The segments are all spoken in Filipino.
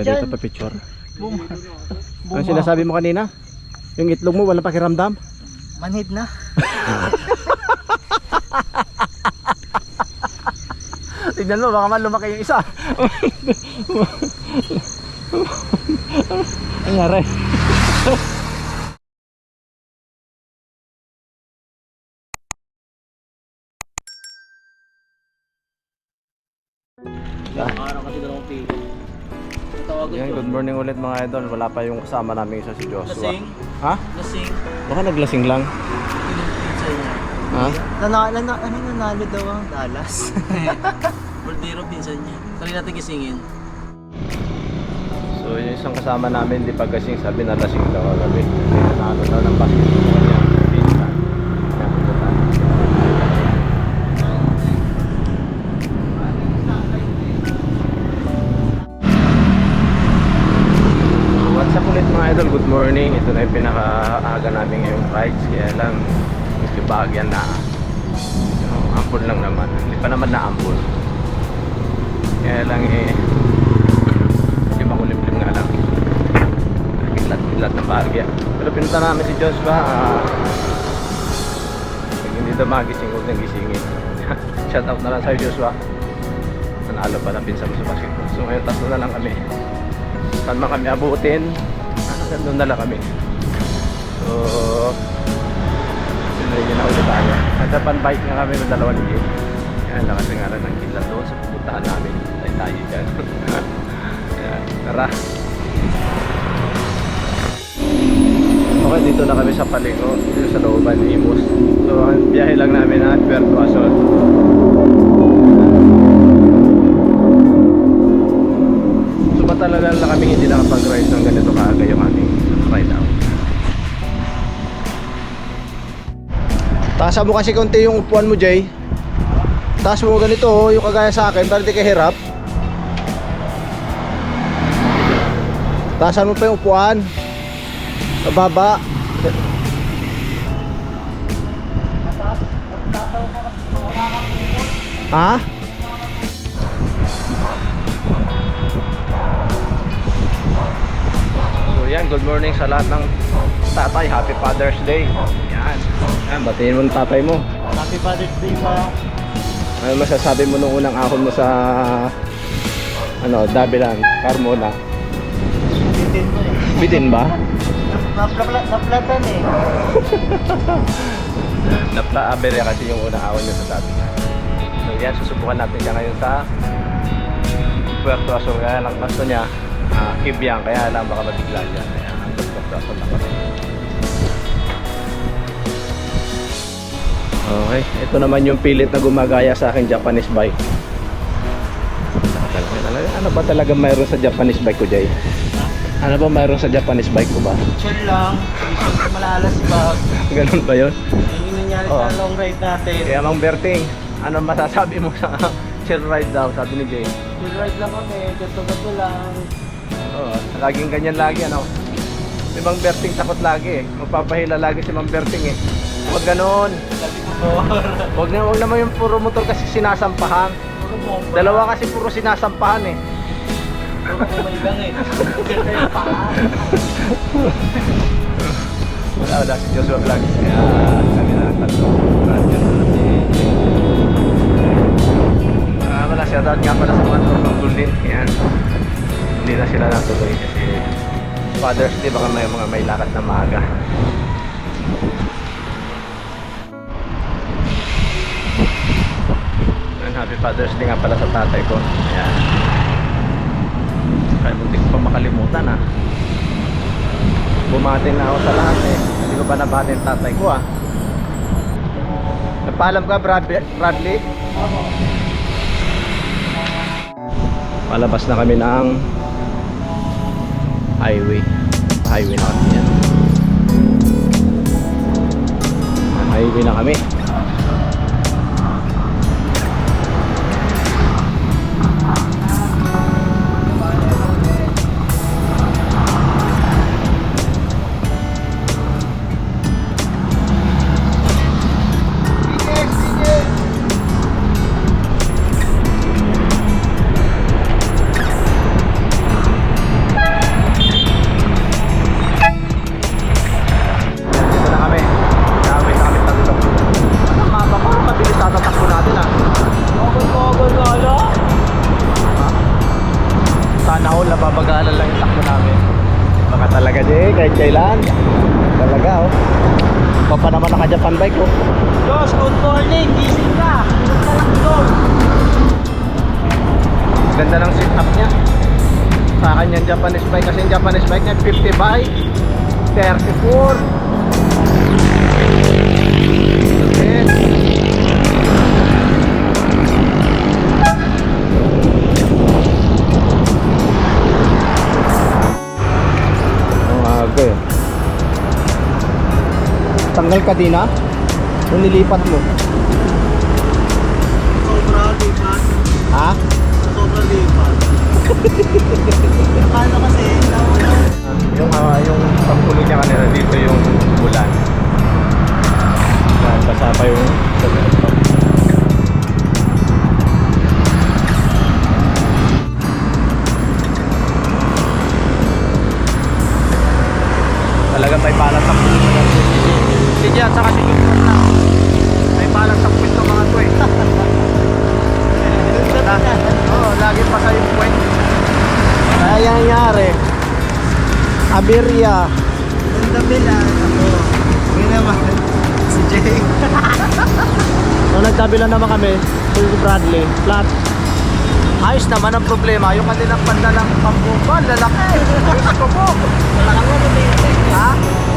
ka dito pa picture. Bum Ano sinasabi mo kanina? Yung itlog mo walang pakiramdam? Manhid na. Tignan mo, baka man lumaki yung isa. Ang nangyari? Araw kasi dalawang pili. Yan, good morning ulit mga idol. Wala pa yung kasama namin isa si Joshua. Lasing. Ha? Lasing. Baka naglasing lang. Ha? Nanalo, na, ano nanalo daw ang Dallas? Bordero pinsan niya. Try natin gisingin. So yung isang kasama namin, di pagkasing sabi na lasing daw kagabi. Nanalo daw ng basketball morning. Ito na yung pinakaaga namin ngayong rides. Kaya lang, medyo bagyan na. Yung ampul lang naman. Hindi pa naman na ampul. Kaya lang eh, medyo makulimlim nga lang. Kilat-kilat ng bagya. Pero pinunta namin si Joshua. ah, pag hindi daw magising, nang gisingin. Shout out na lang sa'yo Joshua. Nanalo pa na pinsan mo sa basketball. So ngayon tatlo na lang kami. Saan man kami abutin, nandun na lang kami. So, sinunod na ulit tayo. Nagdapan bike nga kami ng dalawa ni Jay. Yan lang kasi nga lang ng kilat doon sa pupuntahan namin. Tayo tayo dyan. Yan, tara. Okay, dito na kami sa Palingo, dito sa looban ni Imus. So, ang biyahe lang namin na Puerto Azul. Taasa mo kasi konti yung upuan mo, Jay. Taas mo ganito, oh, yung kagaya sa akin, para di ka hirap. Taasan mo pa yung upuan. Sa baba. Ha? So yan, good morning sa lahat ng tatay. Happy Father's Day. Yan. Yan, batiin mo ng tatay mo. Happy Father's Day pa. Ano masasabi mo nung unang ahon mo sa ano, Dabilan, Carmona? Bitin mo eh. Bitin ba? Napla- Naplatan eh. Napla abere kasi yung unang ahon niya sa Dabilan. So yan, susubukan natin siya ngayon sa Puerto Azul. Kaya lang gusto niya, uh, Kibyang, kaya lang baka mabigla siya. Kaya hanggang Puerto Azul na kami. Okay, ito naman yung pilit na gumagaya sa aking Japanese bike. Ano ba talaga mayroon sa Japanese bike ko, Jay? Ano ba mayroon sa Japanese bike ko ba? Chill lang. Ko malalas ba? Ganun ba yun? Yung nangyari Oo. sa long ride natin. Kaya Mang Berting, ano masasabi mo sa chill ride daw, sabi ni Jay? Chill ride lang kami. Gato-gato lang. Oo, laging ganyan lagi, ano? Si Mang Berting takot lagi eh. Magpapahila lagi si Mang Berting eh. Huwag ganon. Sabi Huwag na, huwag naman yung puro motor kasi sinasampahan. Dalawa kasi puro sinasampahan eh. Puro kumaligang eh. Wala, wala si Joshua Vlog. Kaya kami na lang tatlo. Ah, wala, shoutout nga pala sa mga tutugtol din. Yan. Hindi na sila natuloy kasi Father's Day baka may mga may lakad na maaga. Happy Father's Day nga pala sa tatay ko. Ayan. Kaya muntik ko pa makalimutan ah. Bumati na ako sa lahat eh. Hindi ko pa nabati ang tatay ko ah. Nagpaalam ka Brad- Bradley? Palabas na kami ng highway. Highway na kami yan. Highway na kami. Tanggal ka din ah? Nung nilipat mo. Sobra lipat. Ha? Sobra lipat. Paano kasi? Nauna. Yung uh, yung pagpulo niya kanina dito yung ulan. Yan, basa pa yung Talagang may palat sa pulo na Si Jan, saka si Junior na. May palat sa pulo mga to eh. Oo, oh, lagi pa sa yung point. Kaya nangyari. Aberya. Ang dami lang. Ako. Ngayon naman. Si Jay. So nagtabilan naman kami, si Bradley, flat. Ayos naman ang problema, yung kanilang pandalang pambumba, lalaki. Diyos ko po. Wala ka ba sa tingin? Ha?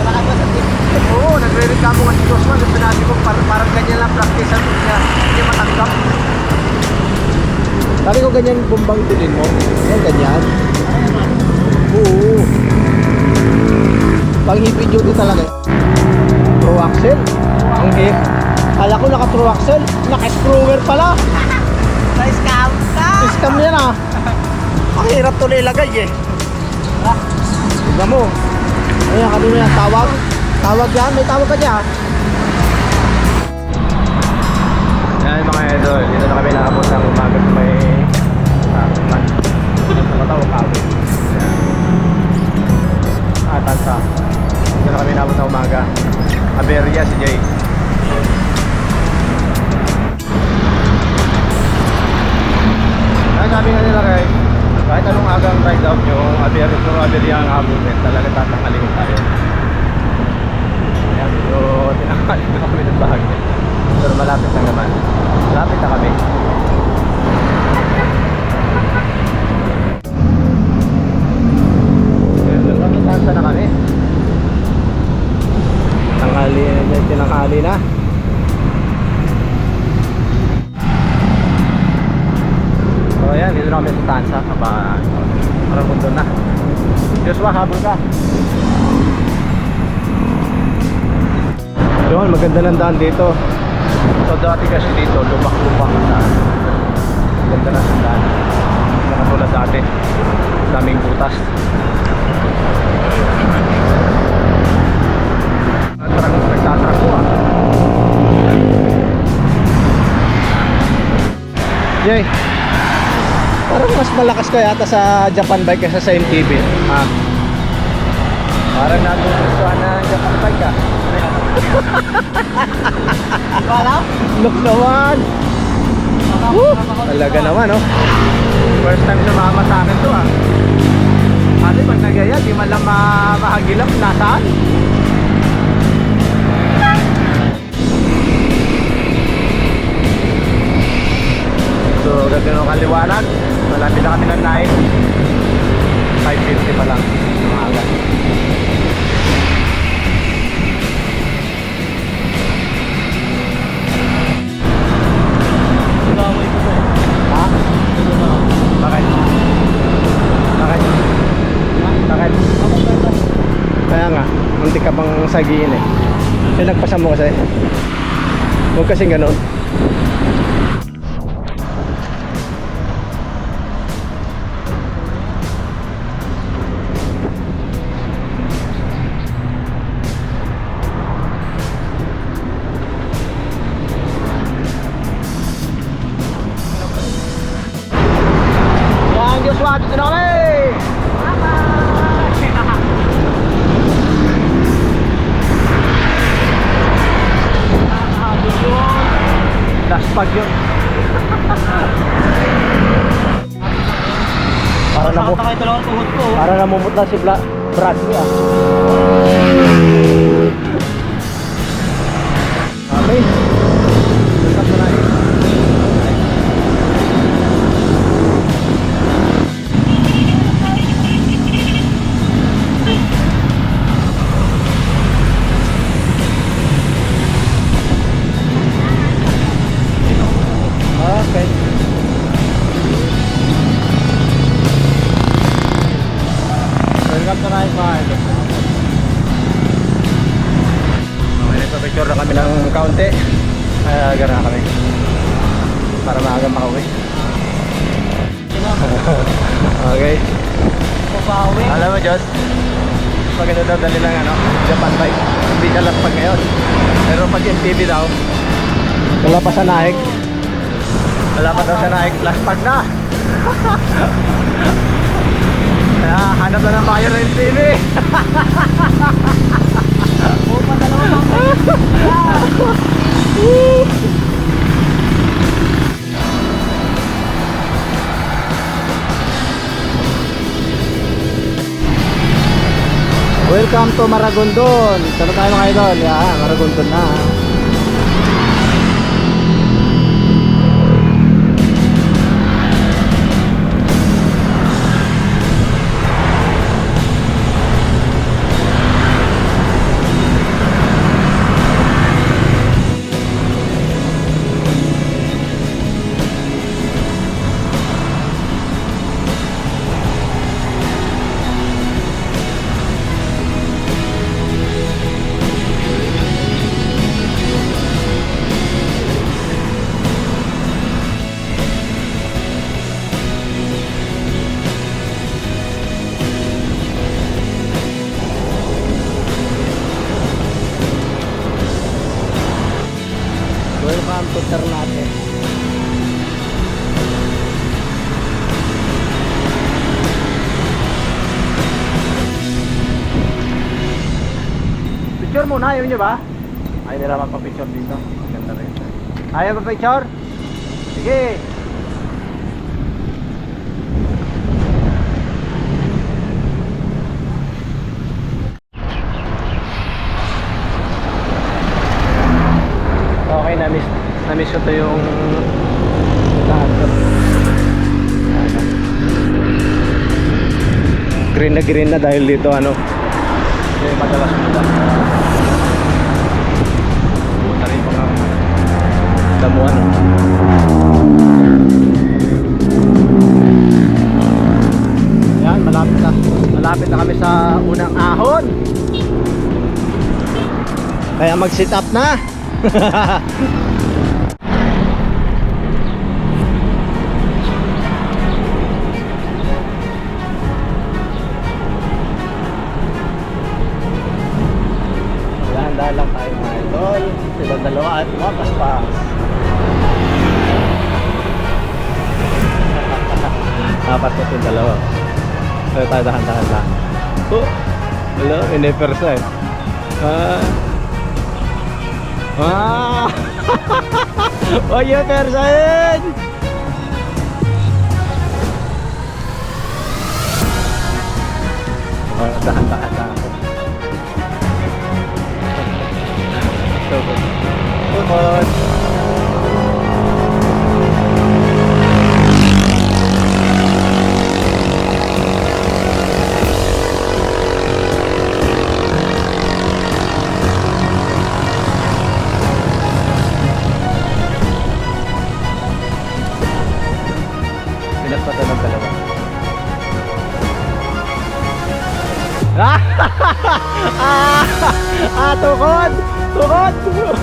Wala ka ba sa tingin? Oo, nagre-reklamo nga si Joshua. Yung sinabi ko, parang, parang ganyan lang practice ang niya. Hindi matanggap. Sabi ko ganyan bumbang bilin mo. Yan, ganyan. Oo. Pang duty talaga. True axle. Ang hip. Kala ko naka true axle. Naka-screwer pala. Na-scam ka! Scam yan ah. Ang hirap to nilagay eh. Tignan mo. Ayan, kanina yan. Tawag. Tawag yan. May tawag ka niya. Yan mga idol. Dito na kami nakapot ng umaga may Taruman. Sa mataw, kawin. Ayan. Ah, tansa. Dito na kami nakapot ng umaga. Aberia si Jay. Ay, sabi nga nila guys, kahit anong agang ride out nyo, aber, kung aberya ang habutin, talaga tatanghalin tayo. So tinanghalin na kami ng bahagya. Pero malapit na naman. Malapit na kami. Pagkatansa na kami. Tanghali, may tinanghali na. So ayan, dito na kami sa Tansa. Parang mundo na. Joshua, habol ka. Yun, maganda ng daan dito. So dati kasi dito, lumak-lumak na. Ganda na ng daan. Hindi na katulad dati. Daming butas. Nagtrak, nagtatrak ko ah. Jay, parang mas malakas ka yata sa Japan bike kaysa sa MTB. Ha? Parang nagugustuhan na Japan bike ah. Look naman! Woo! Talaga naman, oh. First time sumama sa akin to, ah. Kasi pag nagaya, di man lang ma nasaan. So, ganda ng kaliwanag. Malapit na kami ng 9. 5.50 pa lang. Pang sagiin eh. Pinagpasa mo kasi. Huwag kasing ganun. Si Bla Bradley ah. Hanap na ng buyer ng MTB. Oo, padalawa lang. Welcome to Maragondon. Saan tayo mga idol? Yeah, Maragondon na. Ayaw nyo ba? Ayaw nila magpa-picture dito. Ganda rin. Ayaw ba picture? Sige. Okay, na-miss, na-miss ko to yung. Green na green na dahil dito ano. Kasi madalas mo Damuan. Yan, malapit na. Malapit na kami sa unang ahon. Kaya mag-sit up na. Lang tayo mga idol. Sila dalawa at wakas pa. Apat na yung dalawa. Kaya tayo dahan-dahan lang. Oh, wala, hindi persa eh. Ah. Ah! oh, yun, persa yun! Oh, dahan-dahan lang ako. Tubod. Tukod!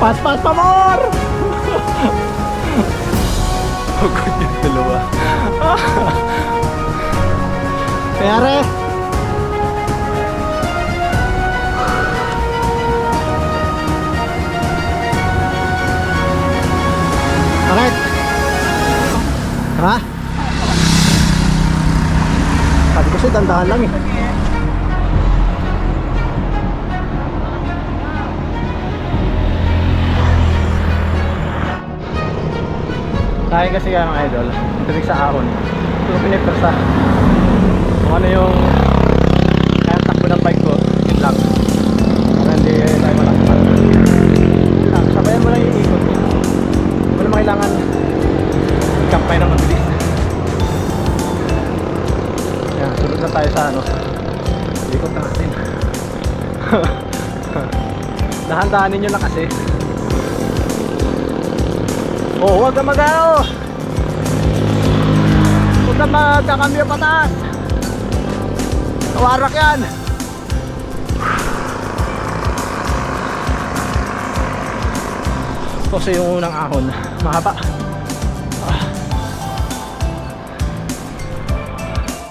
Pas, pas, pa more! Pagod yung dalawa. Pere! Bakit? Ha? Sabi ko siya, dandahan lang eh. Tayo kasi yan mga idol, tubig sa ahon. Ito pinipersa. Kung ano yung Dahan-dahanin nyo na kasi. Oh, huwag ka mag-ano! na magkakambyo pataas. Kawarak yan. Kasi yung unang ahon, mahaba. Ah.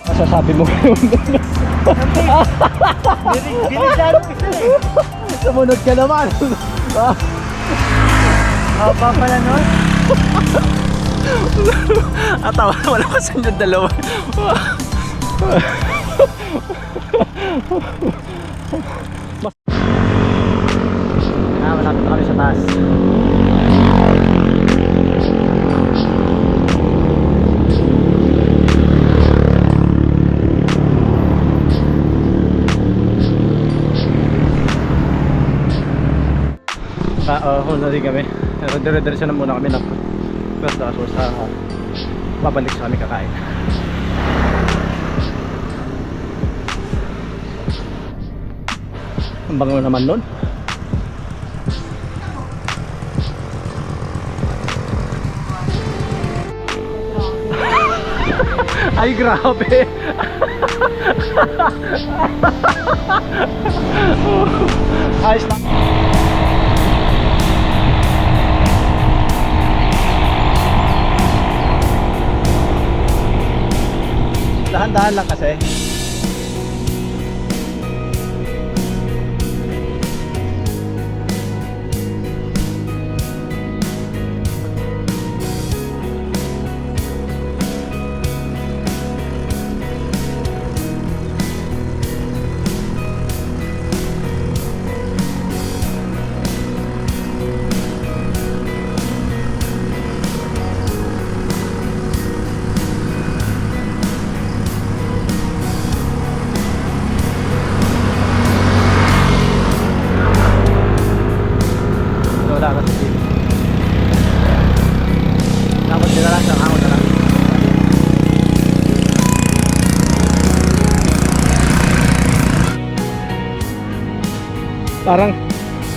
Masasabi mo yun. Binisado isa eh. Sumunod ka naman. Ah, Oh, pa pala nun. Atawa, wala kasi yung dalawa. Uh, na din kami. Pero dire-diretso na muna kami ng first kaso sa babalik sa kami kakain. Ang bango naman nun. Ay, grabe. Ayos lang. Dahan-dahan lang kasi. Parang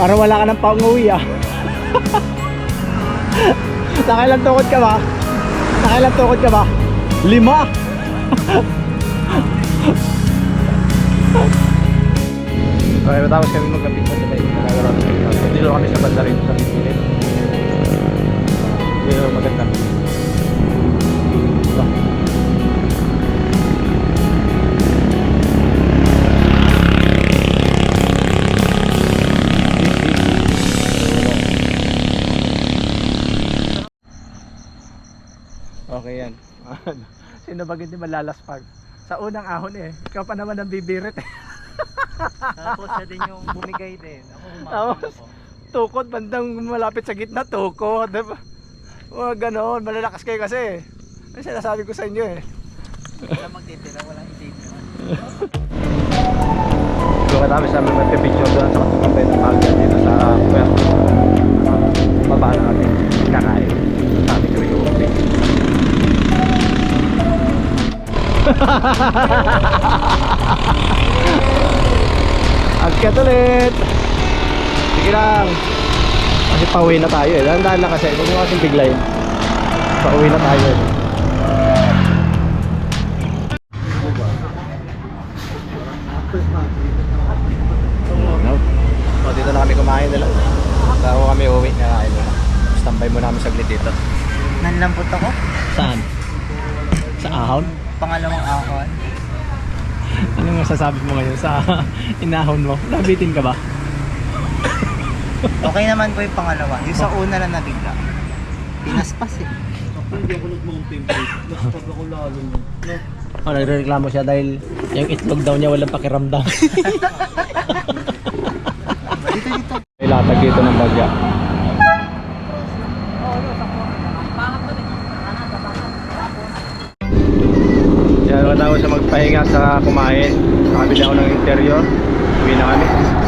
parang wala ka ng panguwi ah. Nakailang tukod ka ba? Nakailang tukod ka ba? Lima! Okay, matapos kami magkapit sa sabay. Nagagaroon kami. Sa banda rin sa Pilipinas. Dito maganda. Sino ba hindi malalaspag? Sa unang ahon eh. Ikaw pa naman ang bibirit eh. Tapos siya din yung bumigay din. Ako Tapos, tukod bandang malapit sa gitna, tukod. Diba? Mga ganon, malalakas kayo kasi. Ano sinasabi ko sa inyo eh. Wala magtitira, walang isipin. So katapos namin magpipicture doon sa katabi ng bagyan dito sa pwesto. Baba na natin, kinakain. Sabi Agkat ulit! Sige lang! Kasi pauwi na tayo eh. Dahan-dahan lang kasi. Huwag mo kasing biglayin. Pauwi na tayo eh. No? O, dito na kami kumain nila. Bago kami uwi, kakain muna. Standby muna kami saglit dito. Nanlampot ako. Saan? Sa ahon? Pangalawang ahon. Anong masasabi mo ngayon sa inahon mo? Nabitin ka ba? Okay naman po yung pangalawa. Yung sa una lang nabigla. Pinaspas eh. Oh, nagrereklamo siya dahil yung itlog daw niya walang pakiramdam. Dito, dito. May latag dito ng bagya. Matapos sa sa kumain. Nakabili ako ng interior. Uwi na kami.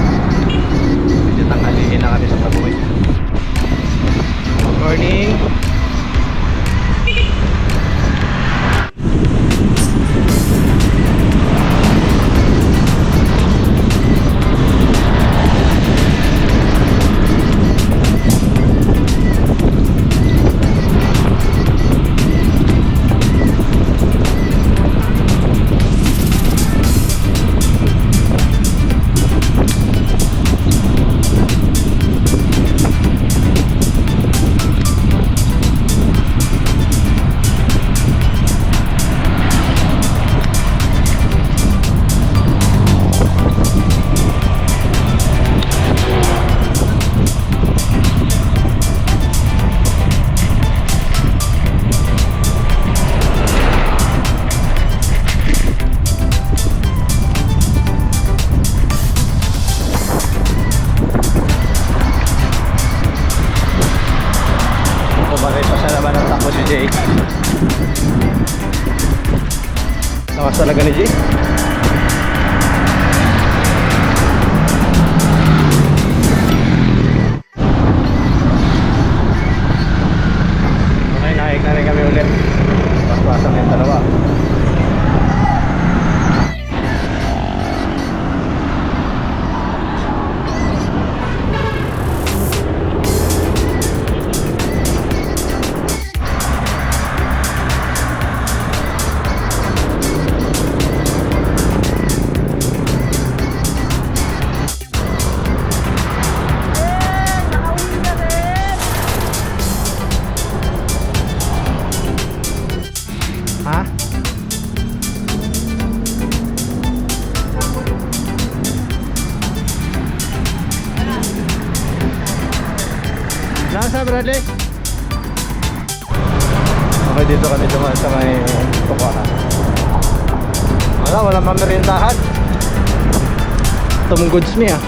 Goods me ah.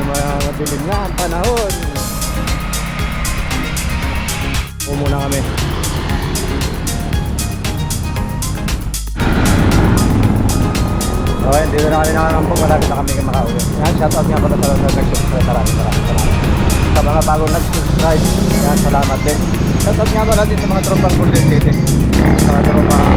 Dumadilim ang panahon. Upo muna kami. Okay, dito na kami nakakampong. Malapit na kami makauwi. Yan, shoutout nga pala sa mga nag-subscribe. Maraming maraming salamat. Sa mga bagong nag-subscribe, yan, salamat din. Shoutout nga pala din sa mga tropang Golden City. Sa mga tropang